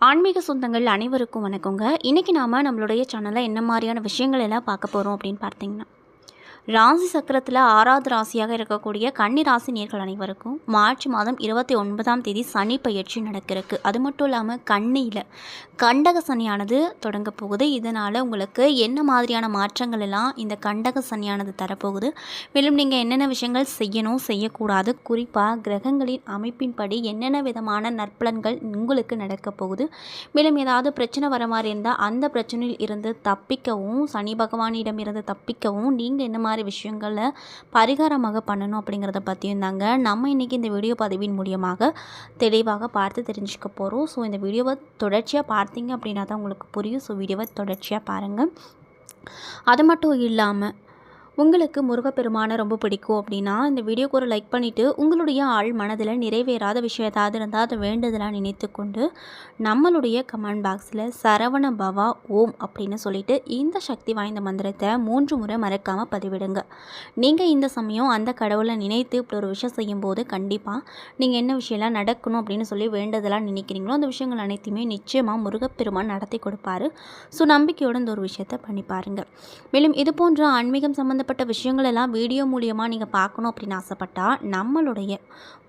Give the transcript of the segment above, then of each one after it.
ஆன்மீக சொந்தங்கள் அனைவருக்கும் வணக்கங்க. இன்றைக்கி நாம் நம்மளுடைய சேனலில் என்ன மாதிரியான விஷயங்கள் எல்லாம் பார்க்க போகிறோம் அப்படின்னு பார்த்தீங்கன்னா ராசி சக்கரத்தில் ஆறாவது ராசியாக இருக்கக்கூடிய கன்னி ராசி நேர்கள் அனைவருக்கும் மார்ச் மாதம் இருபத்தி ஒன்பதாம் தேதி சனி பயிற்சி நடக்கிறதுக்கு. அது மட்டும் இல்லாமல் கண்ணியில் கண்டக சனியானது தொடங்க போகுது. இதனால் உங்களுக்கு என்ன மாதிரியான மாற்றங்கள் எல்லாம் இந்த கண்டக சனியானது தரப்போகுது? மேலும் நீங்கள் என்னென்ன விஷயங்கள் செய்யணும் செய்யக்கூடாது? குறிப்பாக கிரகங்களின் அமைப்பின்படி என்னென்ன விதமான நற்பலன்கள் உங்களுக்கு நடக்க போகுது? மேலும் ஏதாவது பிரச்சனை வர மாதிரி இருந்தால் அந்த பிரச்சனையில் இருந்து தப்பிக்கவும் சனி பகவானிடம் இருந்து தப்பிக்கவும் நீங்கள் என்ன மாதிரி விஷயங்களை பரிகாரமாக பண்ணணும் அப்படிங்கிறத பற்றியும் தாங்க நம்ம இன்றைக்கி இந்த வீடியோ பதிவின் மூலியமாக தெளிவாக பார்த்து தெரிஞ்சுக்க போகிறோம் ஸோ இந்த வீடியோவை தொடர்ச்சியாக பார்த்தீங்க அப்படின்னா தான் உங்களுக்கு புரியும். ஸோ வீடியோவை தொடர்ச்சியாக பாருங்கள் அது மட்டும் இல்லாமல் உங்களுக்கு முருகப்பெருமானை ரொம்ப பிடிக்கும் அப்படின்னா இந்த வீடியோக்கு ஒரு லைக் பண்ணிவிட்டு உங்களுடைய ஆள் மனதில் நிறைவேறாத விஷயம் ஏதாவது இருந்தால் அதை வேண்டுதலாக நினைத்து கொண்டு நம்மளுடைய கமெண்ட் பாக்ஸில் சரவண பவா ஓம் அப்படின்னு சொல்லிட்டு இந்த சக்தி வாய்ந்த மந்திரத்தை மூன்று முறை மறக்காமல் பதிவிடுங்க. நீங்கள் இந்த சமயம் அந்த கடவுளை நினைத்து இப்படி ஒரு விஷயம் செய்யும்போது கண்டிப்பாக நீங்கள் என்ன விஷயம்லாம் நடக்கணும் அப்படின்னு சொல்லி வேண்டுதலாக நினைக்கிறீங்களோ அந்த விஷயங்கள் அனைத்தையுமே நிச்சயமாக முருகப்பெருமான் நடத்தி கொடுப்பாரு. ஸோ நம்பிக்கையோட இந்த ஒரு விஷயத்தை பண்ணி பாருங்கள் மேலும் இது போன்ற ஆன்மீகம் சம்மந்த சம்மந்தப்பட்ட விஷயங்கள் எல்லாம் வீடியோ மூலியமாக நீங்கள் பார்க்கணும் அப்படின்னு ஆசைப்பட்டால் நம்மளுடைய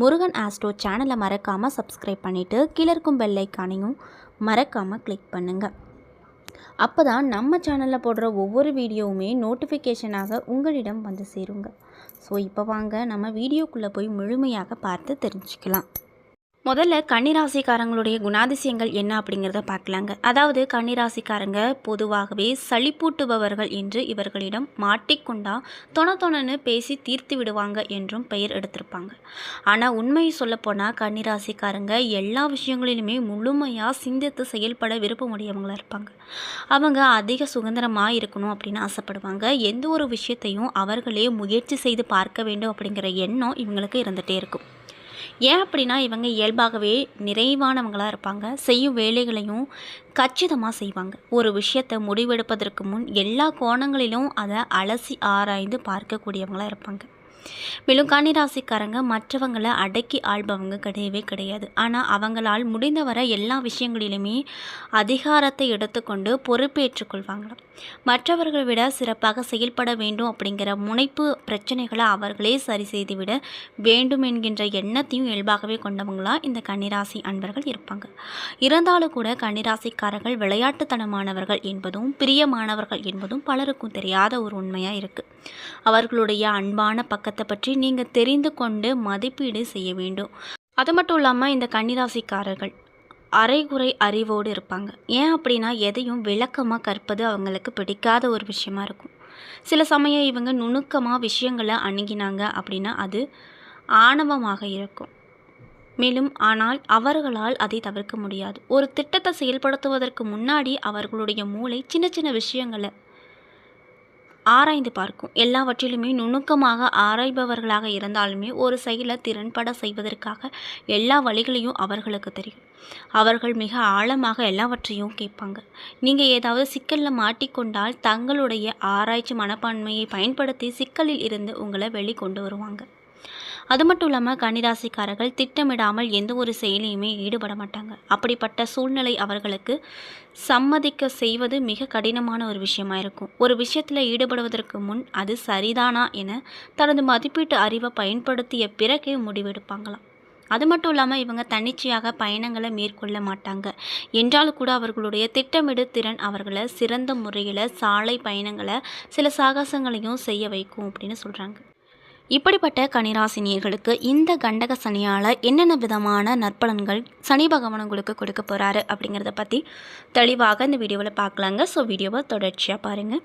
முருகன் ஆஸ்ட்ரோ சேனலை மறக்காமல் சப்ஸ்கிரைப் பண்ணிவிட்டு கீழே இருக்கும் பெல்லைக்கானையும் மறக்காமல் கிளிக் பண்ணுங்கள் அப்போ தான் நம்ம சேனலில் போடுற ஒவ்வொரு வீடியோவுமே நோட்டிஃபிகேஷனாக உங்களிடம் வந்து சேருங்க. ஸோ இப்போ வாங்க. நம்ம வீடியோக்குள்ளே போய் முழுமையாக பார்த்து தெரிஞ்சுக்கலாம். முதல்ல கன்னிராசிக்காரங்களுடைய குணாதிசயங்கள் என்ன அப்படிங்கிறத பார்க்கலாங்க. அதாவது கன்னிராசிக்காரங்க பொதுவாகவே சளிப்பூட்டுபவர்கள் என்று இவர்களிடம் மாட்டிக்கொண்டா தொண தொணன்னு பேசி தீர்த்து விடுவாங்க என்றும் பெயர் எடுத்திருப்பாங்க. ஆனால் உண்மையை சொல்லப்போனால் கன்னிராசிக்காரங்க எல்லா விஷயங்களிலுமே முழுமையாக சிந்தித்து செயல்பட விருப்பமுடையவங்களாக இருப்பாங்க. அவங்க அதிக சுதந்திரமாக இருக்கணும் அப்படின்னு ஆசைப்படுவாங்க. எந்த ஒரு விஷயத்தையும் அவர்களே முயற்சி செய்து பார்க்க வேண்டும் அப்படிங்கிற எண்ணம் இவங்களுக்கு இருந்துகிட்டே இருக்கும். ஏன் அப்படின்னா இவங்க இயல்பாகவே நிறைவானவங்களாக இருப்பாங்க. செய்யும் வேலைகளையும் கச்சிதமாக செய்வாங்க. ஒரு விஷயத்தை முடிவெடுப்பதற்கு முன் எல்லா கோணங்களிலும் அதை அலசி ஆராய்ந்து பார்க்கக்கூடியவங்களாக இருப்பாங்க. மேலும் கன்னிராசிக்காரங்க மற்றவங்களை அடக்கி ஆள்பவங்க கிடையவே கிடையாது. ஆனால் அவங்களால் முடிந்தவரை எல்லா விஷயங்களிலுமே அதிகாரத்தை எடுத்துக்கொண்டு பொறுப்பேற்றுக்கொள்வாங்களாம் மற்றவர்களை விட சிறப்பாக செயல்பட வேண்டும் அப்படிங்கிற முனைப்பு பிரச்சனைகளை அவர்களே சரி செய்துவிட வேண்டும் என்கின்ற எண்ணத்தையும் இயல்பாகவே கொண்டவங்களா இந்த கன்னிராசி அன்பர்கள் இருப்பாங்க. இருந்தாலும் கூட கன்னிராசிக்காரர்கள் விளையாட்டுத்தனமானவர்கள் என்பதும் பிரியமானவர்கள் என்பதும் பலருக்கும் தெரியாத ஒரு உண்மையாக இருக்குது அவர்களுடைய அன்பான பக்கத்தை பற்றி நீங்கள் தெரிந்து கொண்டு மதிப்பீடு செய்ய வேண்டும். அது மட்டும் இல்லாமல் இந்த கன்னிராசிக்காரர்கள் அரைகுறை அறிவோடு இருப்பாங்க. ஏன் அப்படின்னா எதையும் விளக்கமாக கற்பது அவங்களுக்கு பிடிக்காத ஒரு விஷயமா இருக்கும். சில சமயம் இவங்க நுணுக்கமாக விஷயங்களை அணுகினாங்க அப்படின்னா அது ஆணவமாக இருக்கும். மேலும் ஆனால் அவர்களால் அதை தவிர்க்க முடியாது. ஒரு திட்டத்தை செயல்படுத்துவதற்கு முன்னாடி அவர்களுடைய மூளை சின்ன சின்ன விஷயங்களை ஆராய்ந்து பார்க்கும். எல்லாவற்றிலுமே நுணுக்கமாக ஆராய்பவர்களாக இருந்தாலுமே ஒரு செயலை திறன்பட செய்வதற்காக எல்லா வழிகளையும் அவர்களுக்கு தெரியும். அவர்கள் மிக ஆழமாக எல்லாவற்றையும் கேட்பாங்க. நீங்கள் ஏதாவது சிக்கலில் மாட்டிக்கொண்டால் தங்களுடைய ஆராய்ச்சி மனப்பான்மையை பயன்படுத்தி சிக்கலில் இருந்து உங்களை வெளிக்கொண்டு வருவாங்க. அது மட்டும் இல்லாமல் கன்னிராசிக்காரர்கள் திட்டமிடாமல் எந்த ஒரு செயலையுமே ஈடுபட மாட்டாங்க. அப்படிப்பட்ட சூழ்நிலை அவர்களுக்கு சம்மதிக்க செய்வது மிக கடினமான ஒரு விஷயமா இருக்கும். ஒரு விஷயத்தில் ஈடுபடுவதற்கு முன் அது சரிதானா என தனது மதிப்பீட்டு அறிவை பயன்படுத்திய பிறகே முடிவெடுப்பாங்களாம். அது மட்டும் இல்லாமல் இவங்க தன்னிச்சையாக பயணங்களை மேற்கொள்ள மாட்டாங்க. என்றாலும் கூட அவர்களுடைய திட்டமிடு திறன் அவர்களை சிறந்த முறையில் சாலை பயணங்களை சில சாகசங்களையும் செய்ய வைக்கும் அப்படின்னு சொல்கிறாங்க இப்படிப்பட்ட கனிராசினியர்களுக்கு இந்த கண்டக சனியால் என்னென்ன விதமான நற்பலன்கள் சனி பகவான் உங்களுக்கு கொடுக்க போகிறாரு அப்படிங்கிறத பற்றி தெளிவாக இந்த வீடியோவில் பார்க்கலாங்க. ஸோ வீடியோவை தொடர்ச்சியாக பாருங்கள்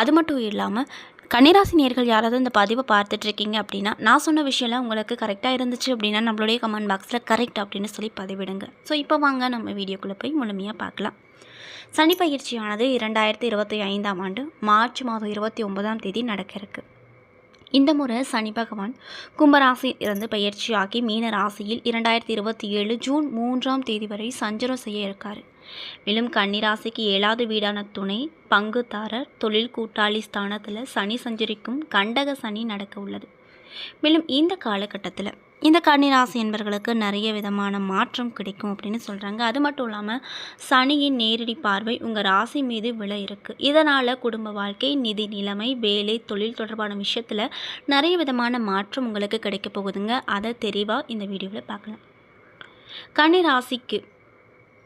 அது மட்டும் இல்லாமல் கன்னிராசினியர்கள் யாராவது இந்த பதிவை பார்த்துட்ருக்கீங்க அப்படின்னா நான் சொன்ன விஷயம்லாம் உங்களுக்கு கரெக்டாக இருந்துச்சு அப்படின்னா நம்மளுடைய கமெண்ட் பாக்ஸில் கரெக்ட் அப்படின்னு சொல்லி பதிவிடுங்க. ஸோ இப்போ வாங்க நம்ம வீடியோக்குள்ளே போய் முழுமையாக பார்க்கலாம். சனி பயிற்சியானது இரண்டாயிரத்தி இருபத்தி ஐந்தாம் ஆண்டு மார்ச் மாதம் இருபத்தி ஒன்பதாம் தேதி நடக்க இருக்குது இந்த முறை சனி பகவான் கும்பராசியில் இருந்து பயிற்சியாகி மீன ராசியில் இரண்டாயிரத்தி இருபத்தி ஏழு ஜூன் மூன்றாம் தேதி வரை சஞ்சரம் செய்ய இருக்கார். மேலும் கன்னிராசிக்கு ஏழாவது வீடான துணை பங்குதாரர் தொழில் கூட்டாளி ஸ்தானத்தில் சனி சஞ்சரிக்கும் கண்டக சனி நடக்க உள்ளது. மேலும் இந்த காலகட்டத்தில் இந்த கன்னிராசி என்பர்களுக்கு நிறைய விதமான மாற்றம் கிடைக்கும் அப்படின்னு சொல்கிறாங்க அது மட்டும் இல்லாமல் சனியின் நேரடி பார்வை உங்கள் ராசி மீது விழ இருக்குது இதனால் குடும்ப வாழ்க்கை நிதி நிலைமை வேலை தொழில் தொடர்பான விஷயத்தில் நிறைய விதமான மாற்றம் உங்களுக்கு கிடைக்க போகுதுங்க. அதை தெளிவாக இந்த வீடியோவில் பார்க்கலாம். கன்னிராசிக்கு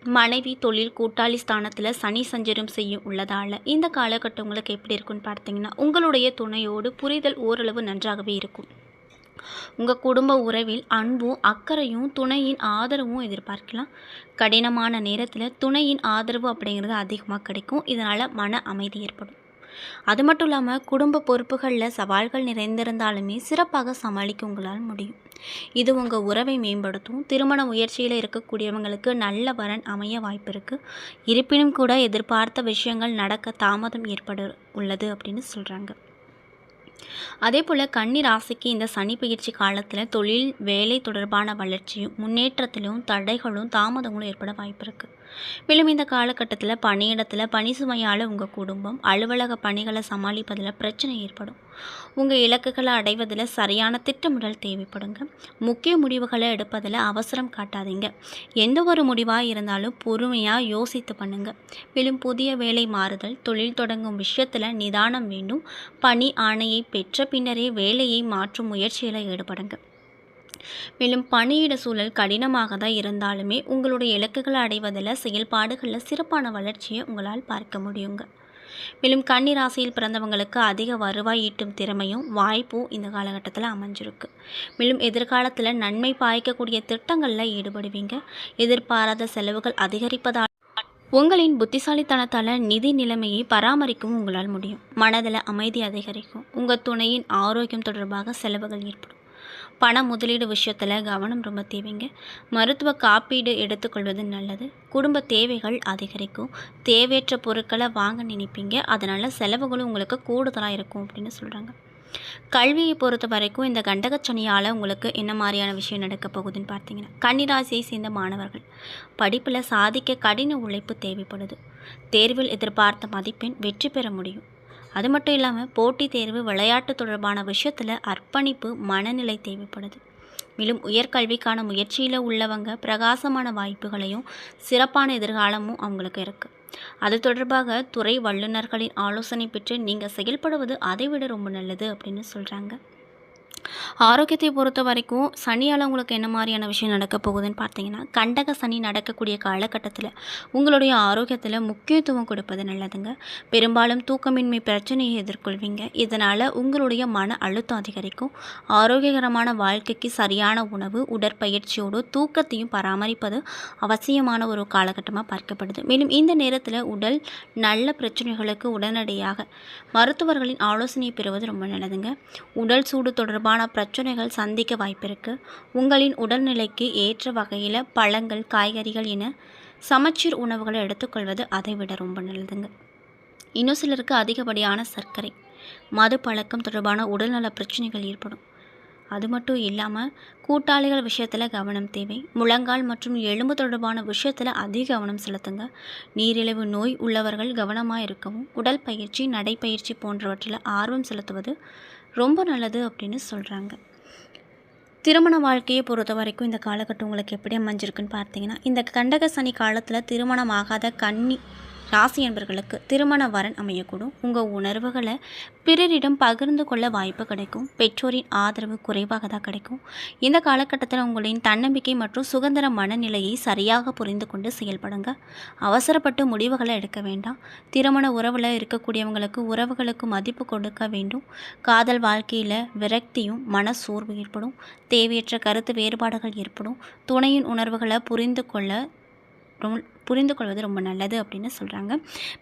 மனைவி தொழில் கூட்டாளி ஸ்தானத்தில் சனி சஞ்சரம் செய்யும் உள்ளதால் இந்த காலகட்டம் உங்களுக்கு எப்படி இருக்குன்னு பார்த்தீங்கன்னா உங்களுடைய துணையோடு புரிதல் ஓரளவு நன்றாகவே இருக்கும். உங்கள் குடும்ப உறவில் அன்பும் அக்கறையும் துணையின் ஆதரவும் எதிர்பார்க்கலாம். கடினமான நேரத்தில் துணையின் ஆதரவு அப்படிங்கிறது அதிகமாக கிடைக்கும். இதனால் மன அமைதி ஏற்படும். அது மட்டும் இல்லாமல் குடும்ப பொறுப்புகளில் சவால்கள் நிறைந்திருந்தாலுமே சிறப்பாக சமாளிக்க உங்களால் முடியும். இது உங்கள் உறவை மேம்படுத்தும். திருமண முயற்சியில் இருக்கக்கூடியவங்களுக்கு நல்ல வரன் அமைய வாய்ப்பு இருக்குது இருப்பினும் கூட எதிர்பார்த்த விஷயங்கள் நடக்க தாமதம் ஏற்பட உள்ளது அப்படின்னு சொல்கிறாங்க அதே போல் கன்னி ராசிக்கு இந்த சனி பயிற்சி காலத்தில் தொழில் வேலை தொடர்பான வளர்ச்சியும் முன்னேற்றத்திலும் தடைகளும் தாமதங்களும் ஏற்பட வாய்ப்பு இருக்குது மேலும் இந்த காலகட்டத்தில் பணியிடத்தில் பணி சுமையால் உங்கள் குடும்பம் அலுவலக பணிகளை சமாளிப்பதில் பிரச்சனை ஏற்படும். உங்கள் இலக்குகளை அடைவதில் சரியான திட்டமிடல் தேவைப்படுங்க. முக்கிய முடிவுகளை எடுப்பதில் அவசரம் காட்டாதீங்க. எந்த ஒரு முடிவாக இருந்தாலும் பொறுமையாக யோசித்து பண்ணுங்க. மேலும் புதிய வேலை மாறுதல் தொழில் தொடங்கும் விஷயத்தில் நிதானம் வேண்டும். பணி ஆணையை பெற்ற பின்னரே வேலையை மாற்றும் முயற்சியில் ஈடுபடுங்க. மேலும் பணியிட சூழல் கடினமாக தான் இருந்தாலுமே உங்களுடைய இலக்குகளை அடைவதில் செயல்பாடுகளில் சிறப்பான வளர்ச்சியை உங்களால் பார்க்க முடியுங்க. மேலும் கன்னி ராசியில் பிறந்தவங்களுக்கு அதிக வருவாய் ஈட்டும் திறமையும் வாய்ப்பும் இந்த காலகட்டத்தில் அமைஞ்சிருக்கு. மேலும் எதிர்காலத்தில் நன்மை பாய்க்கக்கூடிய திட்டங்களில் ஈடுபடுவீங்க. எதிர்பாராத செலவுகள் அதிகரிப்பதால் உங்களின் புத்திசாலித்தனத்தால் நிதி நிலைமையை பராமரிக்கவும் உங்களால் முடியும். மனதில் அமைதி அதிகரிக்கும். உங்கள் துணையின் ஆரோக்கியம் தொடர்பாக செலவுகள் ஏற்படும். பண முதலீடு விஷயத்தில் கவனம் ரொம்ப தேவைங்க. மருத்துவ காப்பீடு எடுத்துக்கொள்வது நல்லது. குடும்ப தேவைகள் அதிகரிக்கும். தேவையற்ற பொருட்களை வாங்க நினைப்பீங்க. அதனால் செலவுகளும் உங்களுக்கு கூடுதலாக இருக்கும் அப்படின்னு சொல்கிறாங்க கல்வியை பொறுத்த வரைக்கும் இந்த கண்டகச்சனியால் உங்களுக்கு என்ன மாதிரியான விஷயம் நடக்க போகுதுன்னு பார்த்தீங்கன்னா கன்னிராசியை சேர்ந்த மாணவர்கள். படிப்பில் சாதிக்க கடின உழைப்பு தேவைப்படுது. தேர்வில் எதிர்பார்த்த மதிப்பெண் வெற்றி பெற முடியும். அது மட்டும் இல்லாமல் போட்டித் தேர்வு விளையாட்டு தொடர்பான விஷயத்தில் அர்ப்பணிப்பு மனநிலை தேவைப்படுது. மேலும் உயர்கல்விக்கான முயற்சியில் உள்ளவங்க பிரகாசமான வாய்ப்புகளையும் சிறப்பான எதிர்காலமும் அவங்களுக்கு இருக்குது அது தொடர்பாக துறை வல்லுநர்களின் ஆலோசனை பெற்று நீங்கள் செயல்படுவது அதை விட ரொம்ப நல்லது அப்படின்னு சொல்கிறாங்க ஆரோக்கியத்தை பொறுத்த வரைக்கும் சனியால் உங்களுக்கு என்ன மாதிரியான விஷயம் நடக்க போகுதுன்னு பார்த்தீங்கன்னா கண்டக சனி நடக்கக்கூடிய காலகட்டத்தில் உங்களுடைய ஆரோக்கியத்தில் முக்கியத்துவம் கொடுப்பது நல்லதுங்க. பெரும்பாலும் தூக்கமின்மை பிரச்சனையை எதிர்கொள்வீங்க. இதனால் உங்களுடைய மன அழுத்தம் அதிகரிக்கும். ஆரோக்கியகரமான வாழ்க்கைக்கு சரியான உணவு உடற்பயிற்சியோடு தூக்கத்தையும் பராமரிப்பது அவசியமான ஒரு காலகட்டமாக பார்க்கப்படுது. மேலும் இந்த நேரத்தில் உடல் நல்ல பிரச்சனைகளுக்கு உடனடியாக மருத்துவர்களின் ஆலோசனையை பெறுவது ரொம்ப நல்லதுங்க. உடல் சூடு தொடர்பான பிரச்சனைகள் சந்திக்க வாய்ப்பிருக்கு. உங்களின் உடல்நிலைக்கு ஏற்ற வகையில் பழங்கள் காய்கறிகள் என சமச்சீர் உணவுகளை எடுத்துக்கொள்வது அதை விட ரொம்ப நல்லதுங்க. இன்னும் சிலருக்கு அதிகப்படியான சர்க்கரை மது பழக்கம் தொடர்பான உடல்நல பிரச்சனைகள் ஏற்படும். அது மட்டும் இல்லாமல் கூட்டாளிகள் விஷயத்தில் கவனம் தேவை. முழங்கால் மற்றும் எலும்பு தொடர்பான விஷயத்தில் அதிக கவனம் செலுத்துங்க. நீரிழிவு நோய் உள்ளவர்கள் கவனமாக இருக்கவும் உடல் பயிற்சி நடைப்பயிற்சி போன்றவற்றில் ஆர்வம் செலுத்துவது ரொம்ப நல்லது அப்படின்னு சொல்கிறாங்க திருமண வாழ்க்கையை பொறுத்த வரைக்கும் இந்த காலகட்டம் உங்களுக்கு எப்படி அமைஞ்சிருக்குன்னு பார்த்தீங்கன்னா இந்த கண்டக சனி காலத்தில் திருமணம் ஆகாத கன்னி ராசி என்பர்களுக்கு திருமண வரன் அமையக்கூடும். உங்கள் உணர்வுகளை பிறரிடம் பகிர்ந்து கொள்ள வாய்ப்பு கிடைக்கும். பெற்றோரின் ஆதரவு குறைவாக தான் கிடைக்கும். இந்த காலகட்டத்தில் உங்களின் தன்னம்பிக்கை மற்றும் சுதந்திர மனநிலையை சரியாக புரிந்து கொண்டு செயல்படுங்க. அவசரப்பட்டு முடிவுகளை எடுக்க வேண்டாம். திருமண உறவில் இருக்கக்கூடியவங்களுக்கு உறவுகளுக்கு மதிப்பு கொடுக்க வேண்டும். காதல் வாழ்க்கையில் விரக்தியும் மன சோர்வு ஏற்படும். தேவையற்ற கருத்து வேறுபாடுகள் ஏற்படும். துணையின் உணர்வுகளை புரிந்து கொள்ள புரிந்து கொள்வது ரொம்ப நல்லது அப்படின்னு சொல்கிறாங்க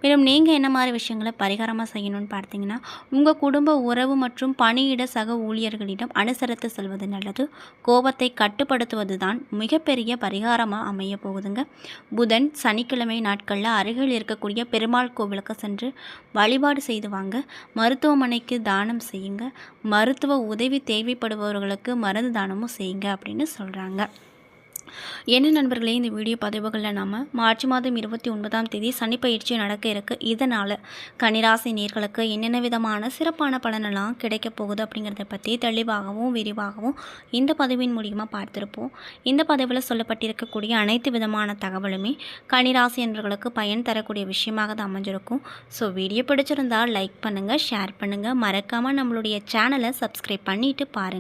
மேலும் நீங்கள் என்ன மாதிரி விஷயங்களை பரிகாரமாக செய்யணும்னு பார்த்தீங்கன்னா உங்கள் குடும்ப உறவு மற்றும் பணியிட சக ஊழியர்களிடம் அனுசரித்து செல்வது நல்லது. கோபத்தை கட்டுப்படுத்துவது தான் மிகப்பெரிய பரிகாரமாக அமைய போகுதுங்க. புதன் சனிக்கிழமை நாட்களில் அருகில் இருக்கக்கூடிய பெருமாள் கோவிலுக்கு சென்று வழிபாடு செய்து வாங்க. மருத்துவமனைக்கு தானம் செய்யுங்க. மருத்துவ உதவி தேவைப்படுபவர்களுக்கு மருந்து தானமும் செய்யுங்க அப்படின்னு சொல்கிறாங்க என்ன நண்பர்களே இந்த வீடியோ பதிவுகளில் நாம் மார்ச் மாதம் இருபத்தி ஒன்பதாம் தேதி சனிப்பயிற்சி நடக்க இருக்கு. இதனால் கனிராசி நேர்களுக்கு என்னென்ன விதமான சிறப்பான பலனெல்லாம் கிடைக்க போகுது அப்படிங்கிறத பற்றி தெளிவாகவும் விரிவாகவும் இந்த பதிவின் மூலியமாக பார்த்துருப்போம். இந்த பதிவில் சொல்லப்பட்டிருக்கக்கூடிய அனைத்து விதமான தகவலுமே கனிராசி என்பர்களுக்கு பயன் தரக்கூடிய விஷயமாக தான் அமைஞ்சிருக்கும். ஸோ வீடியோ பிடிச்சிருந்தால் லைக் பண்ணுங்கள் ஷேர் பண்ணுங்கள் மறக்காமல் நம்மளுடைய சேனலை சப்ஸ்கிரைப் பண்ணிவிட்டு பாருங்கள்